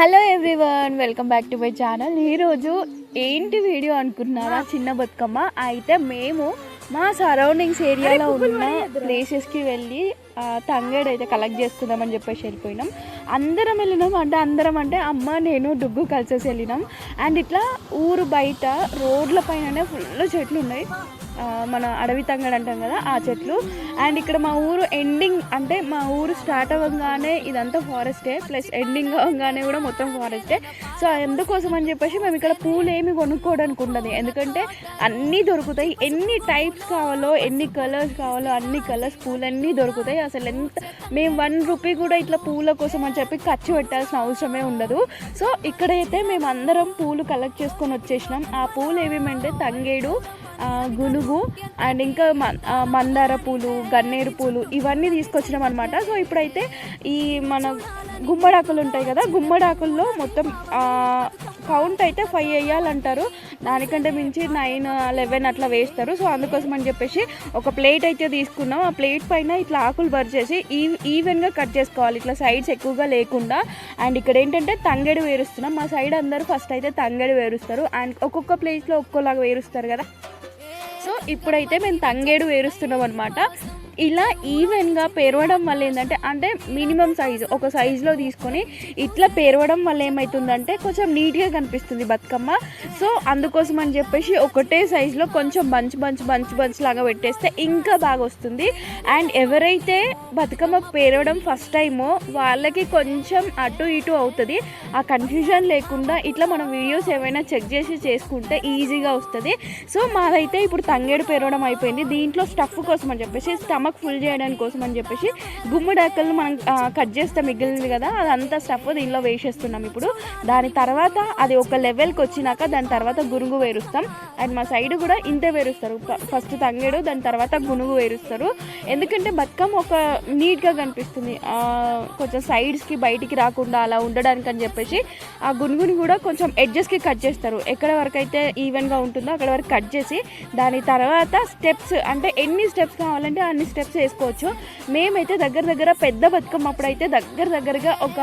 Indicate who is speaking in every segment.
Speaker 1: Hello everyone welcome back to my channel ఈరోజు ఏంటి video అనుకున్నారా చిన్న బతుకమ్మ. అయితే మేము మా సరౌండింగ్స్ ఏరియాలో ఉన్న ప్లేసెస్కి వెళ్ళి తంగేడు అయితే కలెక్ట్ చేసుకుందామని చెప్పేసి వెళ్ళిపోయినాం. అందరం వెళ్ళినాం. అంటే అందరం అంటే అమ్మ నేను డుగ్గు కలిసేసి వెళ్ళినాం. అండ్ ఇట్లా ఊరు బయట రోడ్ల పైననే ఫుల్ చెట్లు ఉన్నాయి. మన అడవి తంగడు అంటాం కదా ఆ చెట్లు. అండ్ ఇక్కడ మా ఊరు ఎండింగ్ అంటే మా ఊరు స్టార్ట్ అవ్వగానే ఇదంతా ఫారెస్టే ప్లస్ ఎండింగ్ అవ్వగానే కూడా మొత్తం ఫారెస్టే సో ఎందుకోసం అని చెప్పేసి మేము ఇక్కడ పూలు ఏమి కొనుక్కోవడానికి ఉండదు. ఎందుకంటే అన్నీ దొరుకుతాయి. ఎన్ని టైప్స్ కావాలో ఎన్ని కలర్స్ కావాలో అన్ని కలర్స్ పూలు అన్నీ దొరుకుతాయి. అసలు ఎంత మేము వన్ రూపీ కూడా ఇట్లా పూల కోసం అని చెప్పి ఖర్చు పెట్టాల్సిన అవసరమే ఉండదు. సో ఇక్కడైతే మేము అందరం పూలు కలెక్ట్ చేసుకొని వచ్చేసినాం. ఆ పూలు ఏమేమంటే తంగేడు గునుగు అండ్ ఇంకా మ- మందార పూలు గన్నేరు పూలు ఇవన్నీ తీసుకొచ్చినాం అనమాట సో ఇప్పుడైతే ఈ మన గుమ్మడాకులు ఉంటాయి కదా గుమ్మడాకుల్లో మొత్తం కౌంట్ అయితే ఫైవ్ వేయాలంటారు. దానికంటే మించి నైన్ లెవెన్ అట్లా వేస్తారు. సో అందుకోసం అని చెప్పేసి ఒక ప్లేట్ అయితే తీసుకున్నాం. ఆ ప్లేట్ పైన ఇట్లా ఆకులు పరిచేసి ఈ ఈవెన్గా కట్ చేసుకోవాలి. ఇట్లా సైడ్స్ ఎక్కువగా లేకుండా. అండ్ ఇక్కడ ఏంటంటే తంగెడు వేరుస్తున్నాం. మా సైడ్ అందరూ ఫస్ట్ అయితే తంగెడు వేరుస్తారు. అండ్ ఒక్కొక్క ప్లేస్లో ఒక్కోలాగా వేరుస్తారు కదా. ఇప్పుడైతే మేము తంగేడు ఏరుస్తున్నాం అనమాట ఇలా ఈవెన్గా పెరవడం వల్ల ఏంటంటే అంటే మినిమం సైజు ఒక సైజులో తీసుకొని ఇట్లా పెరవడం వల్ల ఏమవుతుందంటే కొంచెం నీట్గా కనిపిస్తుంది బతుకమ్మ. సో అందుకోసం అని చెప్పేసి ఒకటే సైజులో కొంచెం బంచ్ బంచ్ బంచ్ బంచ్ లాగా పెట్టేస్తే ఇంకా బాగా వస్తుంది. అండ్ ఎవరైతే బతుకమ్మ పెరవడం ఫస్ట్ టైమో వాళ్ళకి కొంచెం అటు ఇటు అవుతుంది ఆ కన్ఫ్యూజన్ లేకుండా ఇట్లా మనం వీడియోస్ ఏమైనా చెక్ చేసి చేసుకుంటే ఈజీగా వస్తుంది. సో మాదైతే ఇప్పుడు తంగేడు పేరవడం అయిపోయింది. దీంట్లో స్టఫ్ కోసం అని చెప్పేసి స్టమక్ ఫుల్ చేయడానికి కోసం అని చెప్పేసి గుమ్మడాకలు మనం కట్ చేస్తే మిగిలింది కదా అదంతా స్టఫ్ దీనిలో వేసేస్తున్నాం ఇప్పుడు. దాని తర్వాత అది ఒక లెవెల్కి వచ్చినాక దాని తర్వాత గునుగు వేరుస్తాం. అండ్ మా సైడ్ కూడా ఇంతే వేరుస్తారు. ఫస్ట్ తంగేడు దాని తర్వాత గునుగు వేరుస్తారు. ఎందుకంటే బతుకమ్మ ఒక నీట్గా కనిపిస్తుంది. కొంచెం సైడ్స్కి బయటికి రాకుండా అలా ఉండడానికి అని చెప్పేసి ఆ గునుగుని కూడా కొంచెం ఎడ్జెస్కి కట్ చేస్తారు. ఎక్కడ వరకు అయితే ఈవెన్గా ఉంటుందో అక్కడ వరకు కట్ చేసి దాని తర్వాత స్టెప్స్ అంటే ఎన్ని స్టెప్స్ కావాలంటే అన్ని స్టెప్స్ వేసుకోవచ్చు. మేమైతే దగ్గర దగ్గర పెద్ద బతుకమ్మ అప్పుడైతే దగ్గర దగ్గరగా ఒక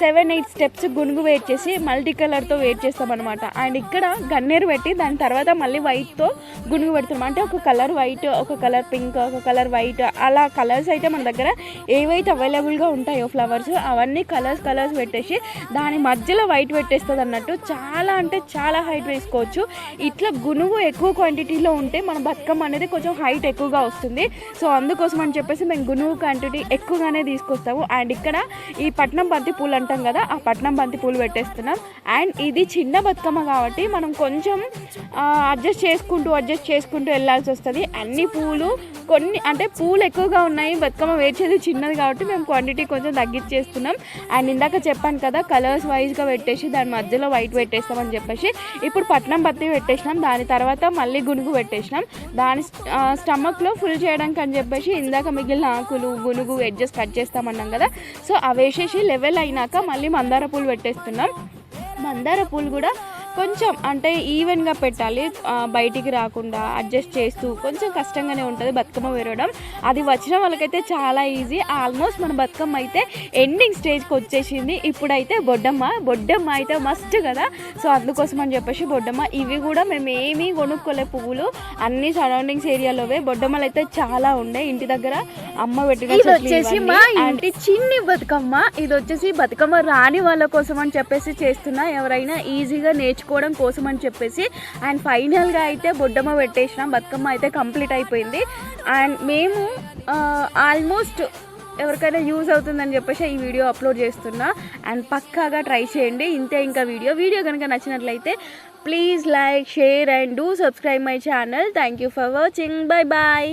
Speaker 1: సెవెన్ ఎయిట్ స్టెప్స్ గునుగు వెయిట్ చేసి మల్టీ కలర్తో వెయిట్ చేస్తాం అనమాట అండ్ ఇక్కడ గన్నేరు పెట్టి దాని తర్వాత మళ్ళీ వైట్తో గునుగు పెడతాం అంటే ఒక కలర్ వైట్ ఒక కలర్ పింక్ ఒక కలర్ వైట్ అలా కలర్స్ అయితే మన దగ్గర ఏవైతే అవైలబుల్గా ఉంటాయో ఫ్లవర్స్ అవన్నీ కలర్స్ కలర్స్ పెట్టేసి దాని మధ్యలో వైట్ పెట్టేస్తుంది అన్నట్టు చాలా అంటే చాలా హైట్ వేసుకోవచ్చు. ఇట్లా గునుగు ఎక్కువ క్వాంటిటీలో ఉంటే మన బతుకమ్మ అనేది కొంచెం హైట్ ఎక్కువగా వస్తుంది. సో అందుకోసం అని చెప్పేసి మేము గునుగు క్వాంటిటీ ఎక్కువగానే తీసుకొస్తాము. అండ్ ఇక్కడ ఈ పట్నం బంతి పూలు అంటాం కదా ఆ పట్నం బంతి పూలు పెట్టేస్తున్నాం. అండ్ ఇది చిన్న బతుకమ్మ కాబట్టి మనం కొంచెం అడ్జస్ట్ చేసుకుంటూ అడ్జస్ట్ చేసుకుంటూ వెళ్ళాల్సి వస్తుంది. అన్ని పూలు కొన్ని అంటే పూలు ఎక్కువగా ఉన్నాయి బతుకమ్మ వేచేది చిన్నది కాబట్టి మేము క్వాంటిటీ కొంచెం తగ్గించేస్తున్నాం. అండ్ ఇందాక చెప్పాను కదా కలర్స్ వైజ్గా పెట్టేసి దాని మధ్యలో వైట్ పెట్టేస్తామని చెప్పేసి. ఇప్పుడు పట్నం బత్తి పెట్టేసినాం. దాని తర్వాత మళ్ళీ గునుగు పెట్టేసినాం. దాని స్టమక్లో ఫుల్ చేయడానికి అని చెప్పేసి ఇందాక మిగిలిన ఆకులు గునుగు ఎడ్జెస్ కట్ చేస్తామన్నాం కదా. సో అవి వేసేసి లెవెల్ అయినాక మళ్ళీ మందార పూలు పెట్టేస్తున్నాం. మందార పూలు కూడా కొంచెం అంటే ఈవెన్గా పెట్టాలి బయటికి రాకుండా అడ్జస్ట్ చేస్తూ కొంచెం కష్టంగానే ఉంటుంది బతుకమ్మ వేరడం అది వచ్చిన వాళ్ళకైతే చాలా ఈజీ ఆల్మోస్ట్ మన బతుకమ్మ అయితే ఎండింగ్ స్టేజ్కి వచ్చేసింది. ఇప్పుడైతే బొడ్డమ్మ బొడ్డమ్మ అయితే మస్ట్ కదా. సో అందుకోసం అని చెప్పేసి బొడ్డమ్మ ఇవి కూడా మేము ఏమీ కొనుక్కోలే పువ్వులు. అన్ని సరౌండింగ్స్ ఏరియాలోవే బొడ్డమ్మలు అయితే చాలా ఉండే. ఇంటి దగ్గర అమ్మ పెట్టిన
Speaker 2: ఇది వచ్చేసి. మా ఇంటి చిన్ని బతుకమ్మ. ఇది వచ్చేసి బతుకమ్మ రాని వాళ్ళ కోసం అని చెప్పేసి చేస్తున్నా. ఎవరైనా ఈజీగా నేర్చుకోవడం కోసం అని చెప్పేసి. అండ్ ఫైనల్గా అయితే బొడ్డమ్మ పెట్టేసినాం. బతుకమ్మ అయితే కంప్లీట్ అయిపోయింది. అండ్ మేము ఆల్మోస్ట్ ఎవరికైనా యూజ్ అవుతుందని చెప్పేసి ఈ వీడియో అప్లోడ్ చేస్తున్నా. అండ్ పక్కాగా ట్రై చేయండి. ఇంతే ఇంకా వీడియో. వీడియో కనుక నచ్చినట్లయితే please like share and do subscribe my channel thank you for watching bye bye